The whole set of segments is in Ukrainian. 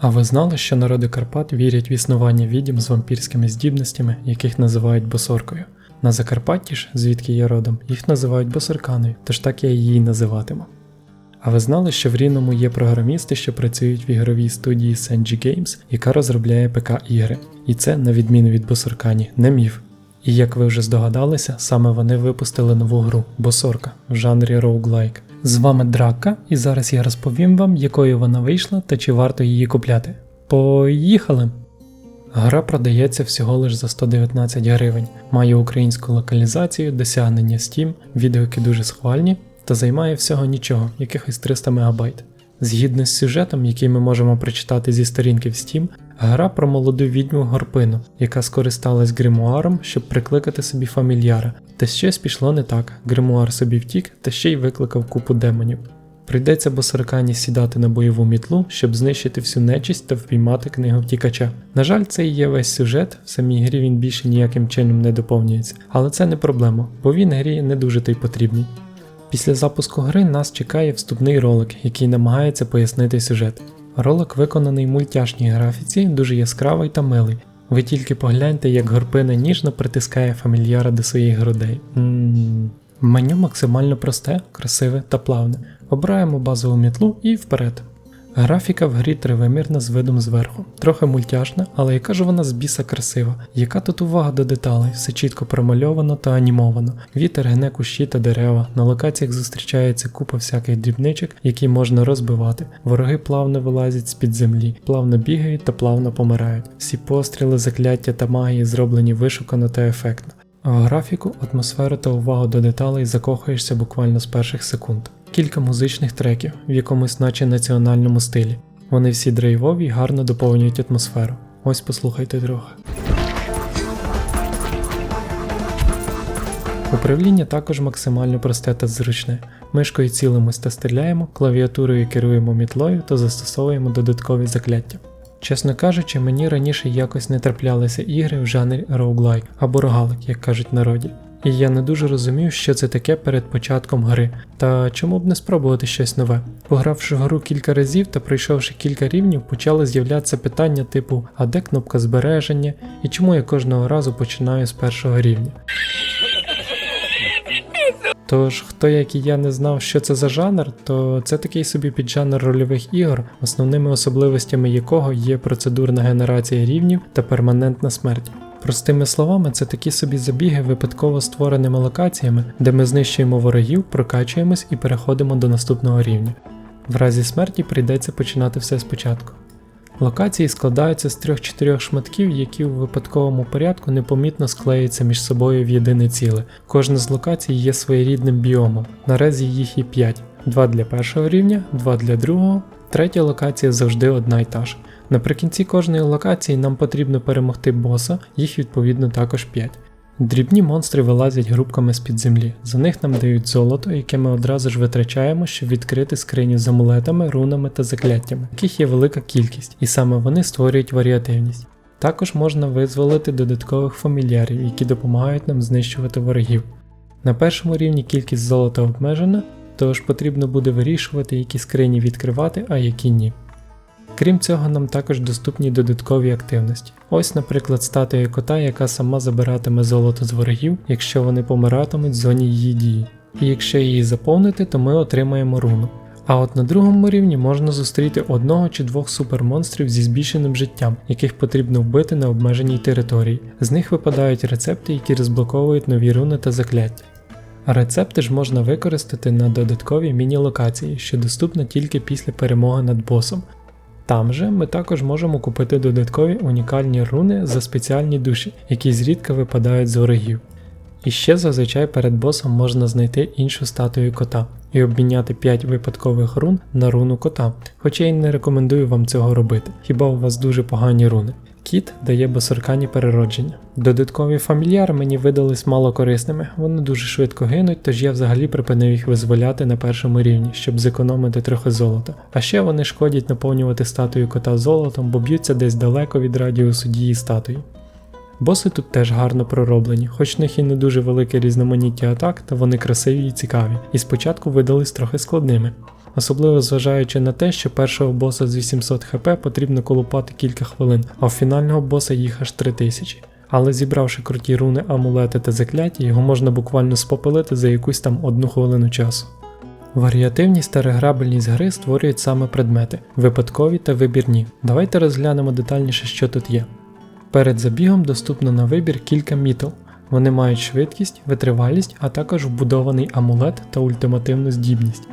А ви знали, що народи Карпат вірять в існування відьм з вампірськими здібностями, яких називають босоркою? На Закарпатті ж, звідки я родом, їх називають босорканою, тож так я її називатиму. А ви знали, що в Рівному є програмісти, що працюють в ігровій студії Senji Games, яка розробляє ПК-ігри. І це, на відміну від Босоркані, не міф. І як ви вже здогадалися, саме вони випустили нову гру Босорка в жанрі роуглайк. З вами Драка, і зараз я розповім вам, якою вона вийшла та чи варто її купляти. Поїхали! Гра продається всього лиш за 119 гривень, має українську локалізацію, досягнення Steam, відгуки дуже схвальні та займає всього нічого, якихось 300 МБ. Згідно з сюжетом, який ми можемо прочитати зі сторінки в Steam, гра про молоду відьму Горпину, яка скористалась гримуаром, щоб прикликати собі фамільяра, та щось пішло не так. Гримуар собі втік та ще й викликав купу демонів. Прийдеться босаркані сідати на бойову мітлу, щоб знищити всю нечисть та впіймати книгу втікача. На жаль, це і є весь сюжет, в самій грі він більше ніяким чином не доповнюється, але це не проблема, бо він грі не дуже то й потрібний. Після запуску гри нас чекає вступний ролик, який намагається пояснити сюжет. Ролик виконаний в мультяшній графіці, дуже яскравий та милий. Ви тільки погляньте, як горпина ніжно притискає фамільяра до своїх грудей. Ммм. Меню максимально просте, красиве та плавне. Обираємо базову мітлу і вперед. Графіка в грі тривимірна з видом зверху, трохи мультяшна, але яка ж вона з біса красива. Яка тут увага до деталей, все чітко промальовано та анімовано. Вітер гне кущі та дерева. На локаціях зустрічається купа всяких дрібничок, які можна розбивати. Вороги плавно вилазять з-під землі, плавно бігають та плавно помирають. Всі постріли, закляття та магії зроблені вишукано та ефектно. В графіку, атмосферу та увагу до деталей закохуєшся буквально з перших секунд. Кілька музичних треків в якомусь наче національному стилі. Вони всі драйвові й гарно доповнюють атмосферу. Ось послухайте трохи. Управління також максимально просте та зручне. Мишкою цілимось та стріляємо, клавіатурою керуємо мітлою та застосовуємо додаткові закляття. Чесно кажучи, мені раніше якось не траплялися ігри в жанрі роуглайк або рогалик, як кажуть народі. І я не дуже розумів, що це таке перед початком гри, та чому б не спробувати щось нове. Погравши гру кілька разів та пройшовши кілька рівнів, почали з'являтися питання типу, а де кнопка збереження, і чому я кожного разу починаю з першого рівня. Тож, хто як і я не знав, що це за жанр, то це такий собі піджанр рольових ігор, основними особливостями якого є процедурна генерація рівнів та перманентна смерть. Простими словами, це такі собі забіги випадково створеними локаціями, де ми знищуємо ворогів, прокачуємось і переходимо до наступного рівня. В разі смерті прийдеться починати все спочатку. Локації складаються з 3-4 шматків, які у випадковому порядку непомітно склеюються між собою в єдине ціле. Кожна з локацій є своєрідним біомом. Наразі їх є 5: 2 для першого рівня, 2 для другого, третя локація завжди одна й та ж. Наприкінці кожної локації нам потрібно перемогти боса, їх відповідно також 5. Дрібні монстри вилазять групками з-під землі. За них нам дають золото, яке ми одразу ж витрачаємо, щоб відкрити скрині з амулетами, рунами та закляттями, яких є велика кількість, і саме вони створюють варіативність. Також можна визволити додаткових фамільярів, які допомагають нам знищувати ворогів. На першому рівні кількість золота обмежена, тож потрібно буде вирішувати, які скрині відкривати, а які ні. Крім цього, нам також доступні додаткові активності. Ось, наприклад, статуя кота, яка сама забиратиме золото з ворогів, якщо вони помиратимуть в зоні її дії. І якщо її заповнити, то ми отримаємо руну. А от на другому рівні можна зустріти одного чи двох супермонстрів зі збільшеним життям, яких потрібно вбити на обмеженій території. З них випадають рецепти, які розблоковують нові руни та закляття. Рецепти ж можна використати на додаткові міні-локації, що доступна тільки після перемоги над босом. Там же ми також можемо купити додаткові унікальні руни за спеціальні душі, які зрідка випадають з ворогів. І ще зазвичай перед босом можна знайти іншу статую кота і обміняти 5 випадкових рун на руну кота, хоча й не рекомендую вам цього робити, хіба у вас дуже погані руни. Кіт дає босоркані переродження. Додаткові фамільяри мені видались мало корисними, вони дуже швидко гинуть, тож я взагалі припинив їх визволяти на першому рівні, щоб зекономити трохи золота. А ще вони шкодять наповнювати статую кота золотом, бо б'ються десь далеко від радіусу дії статуї. Боси тут теж гарно пророблені, хоч в них і не дуже велике різноманіття атак, та вони красиві і цікаві, і спочатку видались трохи складними. Особливо зважаючи на те, що першого боса з 800 хп потрібно колупати кілька хвилин, а у фінального боса їх аж 3000. Але зібравши круті руни, амулети та закляття, його можна буквально спопилити за якусь там одну хвилину часу. Варіативність та реграбельність гри створюють саме предмети, випадкові та вибірні. Давайте розглянемо детальніше, що тут є. Перед забігом доступно на вибір кілька мітл. Вони мають швидкість, витривалість, а також вбудований амулет та ультимативну здібність.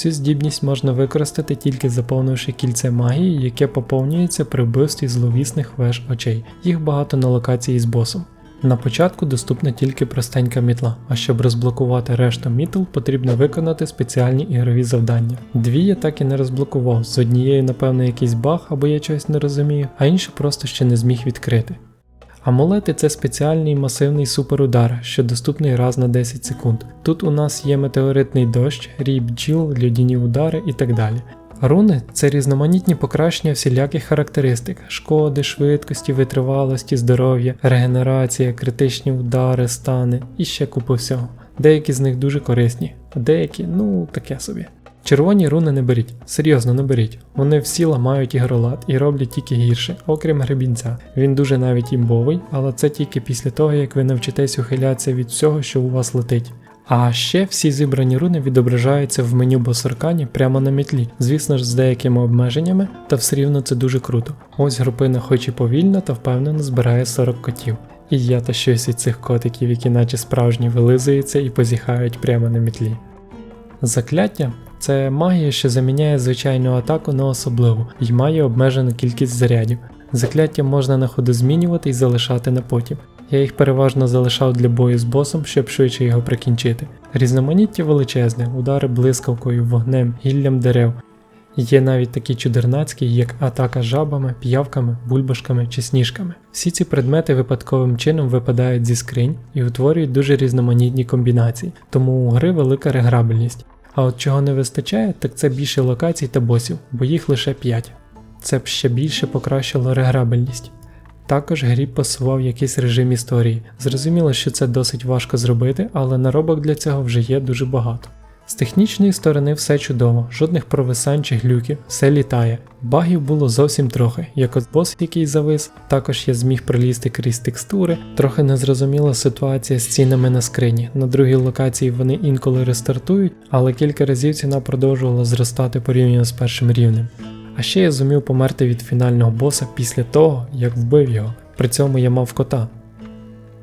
Цю здібність можна використати тільки заповнивши кільце магії, яке поповнюється при вбивстві зловісних веж очей. Їх багато на локації з босом. На початку доступна тільки простенька мітла, а щоб розблокувати решту мітл, потрібно виконати спеціальні ігрові завдання. Дві я так і не розблокував, з однією, напевно, якийсь баг або я чогось не розумію, а іншу просто ще не зміг відкрити. Амулети це спеціальний масивний суперудар, що доступний раз на 10 секунд. Тут у нас є метеоритний дощ, рій бджіл, льодяні удари і так далі. Руни це різноманітні покращення всіляких характеристик: шкоди, швидкості, витривалості, здоров'я, регенерація, критичні удари, стани і ще купа всього. Деякі з них дуже корисні, а деякі, ну, таке собі. Червоні руни не беріть, серйозно не беріть. Вони всі ламають ігролад і роблять тільки гірше, окрім гребінця. Він дуже навіть імбовий, але це тільки після того, як ви навчитесь ухилятися від всього, що у вас летить. А ще всі зібрані руни відображаються в меню босаркані прямо на мітлі, звісно ж з деякими обмеженнями, та все рівно це дуже круто. Ось групина хоч і повільно, та впевнено збирає 40 котів. І я та щось із цих котиків, які наче справжні вилизуються і позіхають прямо на мітлі. Закляття це магія, що заміняє звичайну атаку на особливу і має обмежену кількість зарядів. Закляття можна на ходу змінювати і залишати на потім. Я їх переважно залишав для бою з босом, щоб швидше його прикінчити. Різноманіття величезне, удари блискавкою, вогнем, гіллям дерев. Є навіть такі чудернацькі, як атака жабами, п'явками, бульбашками чи сніжками. Всі ці предмети випадковим чином випадають зі скринь і утворюють дуже різноманітні комбінації, тому у гри велика реграбельність. А от чого не вистачає, так це більше локацій та босів, бо їх лише 5. Це б ще більше покращило реграбельність. Також грі посував якийсь режим історії. Зрозуміло, що це досить важко зробити, але наробок для цього вже є дуже багато. З технічної сторони все чудово, жодних провисань чи глюків, все літає. Багів було зовсім трохи, як от бос, який завис, також я зміг пролізти крізь текстури, трохи незрозуміла ситуація з цінами на скрині. На другій локації вони інколи рестартують, але кілька разів ціна продовжувала зростати порівняно з першим рівнем. А ще я зумів померти від фінального боса після того, як вбив його, при цьому я мав кота.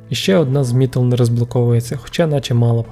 І ще одна з мітл не розблоковується, хоча наче мало б.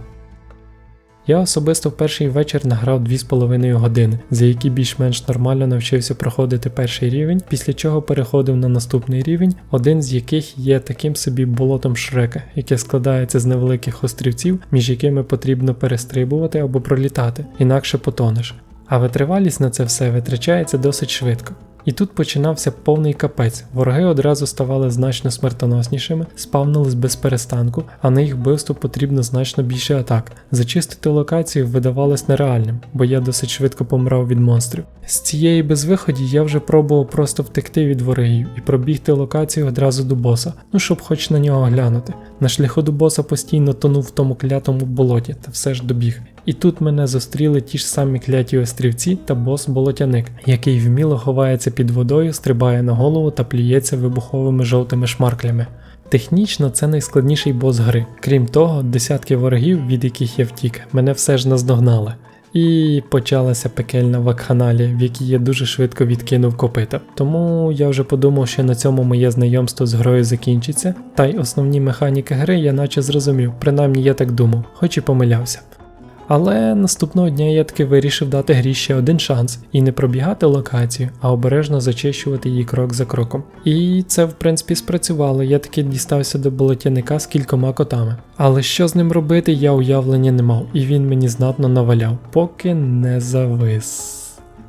Я особисто в перший вечір награв 2,5 години, за які більш-менш нормально навчився проходити перший рівень, після чого переходив на наступний рівень, один з яких є таким собі болотом шрека, яке складається з невеликих острівців, між якими потрібно перестрибувати або пролітати, інакше потонеш. А витривалість на це все витрачається досить швидко. І тут починався повний капець. Вороги одразу ставали значно смертоноснішими, спавнились без перестанку, а на їх вбивство потрібно значно більше атак. Зачистити локацію видавалось нереальним, бо я досить швидко помирав від монстрів. З цієї безвиході я вже пробував просто втекти від ворогів і пробігти локацію одразу до боса, ну щоб хоч на нього глянути. На шляху до боса постійно тонув в тому клятому болоті, та все ж добіг. І тут мене зустріли ті ж самі кляті острівці та бос-болотяник, який вміло ховається під водою, стрибає на голову та плюється вибуховими жовтими шмарклями. Технічно це найскладніший бос гри. Крім того, десятки ворогів, від яких я втік, мене все ж наздогнали. І почалася пекельна вакханалія, в якій я дуже швидко відкинув копита. Тому я вже подумав, що на цьому моє знайомство з грою закінчиться, та й основні механіки гри я наче зрозумів, принаймні я так думав, хоч і помилявся. Але наступного дня я таки вирішив дати грі ще один шанс і не пробігати локацію, а обережно зачищувати її крок за кроком. І це в принципі спрацювало. Я таки дістався до болотяника з кількома котами. Але що з ним робити, я уявлення не мав, і він мені знатно наваляв, поки не завис.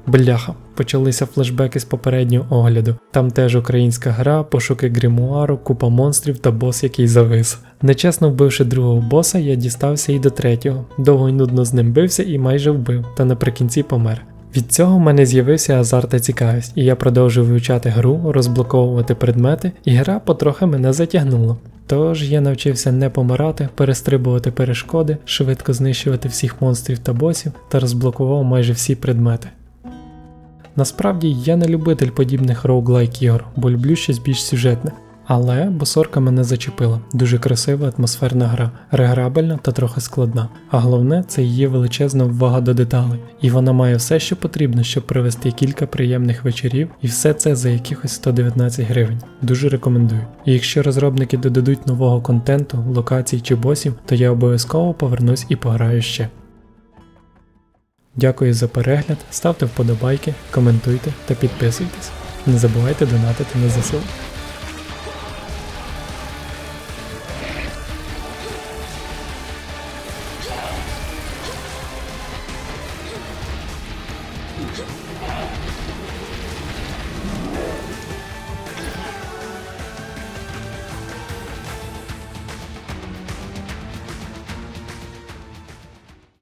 Бляха, почалися флешбеки з попереднього огляду. Там теж українська гра, пошуки гримуару, купа монстрів та бос, який завис. Нечесно вбивши другого боса, я дістався і до третього. Довго й нудно з ним бився і майже вбив, та наприкінці помер. Від цього в мене з'явився азарт та цікавість, і я продовжив вивчати гру, розблоковувати предмети, і гра потрохи мене затягнула. Тож я навчився не помирати, перестрибувати перешкоди, швидко знищувати всіх монстрів та босів та розблокував майже всі предмети. Насправді я не любитель подібних роуглайк ігор, бо люблю щось більш сюжетне. Але босорка мене зачепила. Дуже красива атмосферна гра, реграбельна та трохи складна. А головне це її величезна увага до деталей. І вона має все, що потрібно, щоб провести кілька приємних вечорів, і все це за якихось 119 гривень. Дуже рекомендую. І якщо розробники додадуть нового контенту, локацій чи босів, то я обов'язково повернусь і пограю ще. Дякую за перегляд, ставте вподобайки, коментуйте та підписуйтесь. Не забувайте донатити на ЗСУ.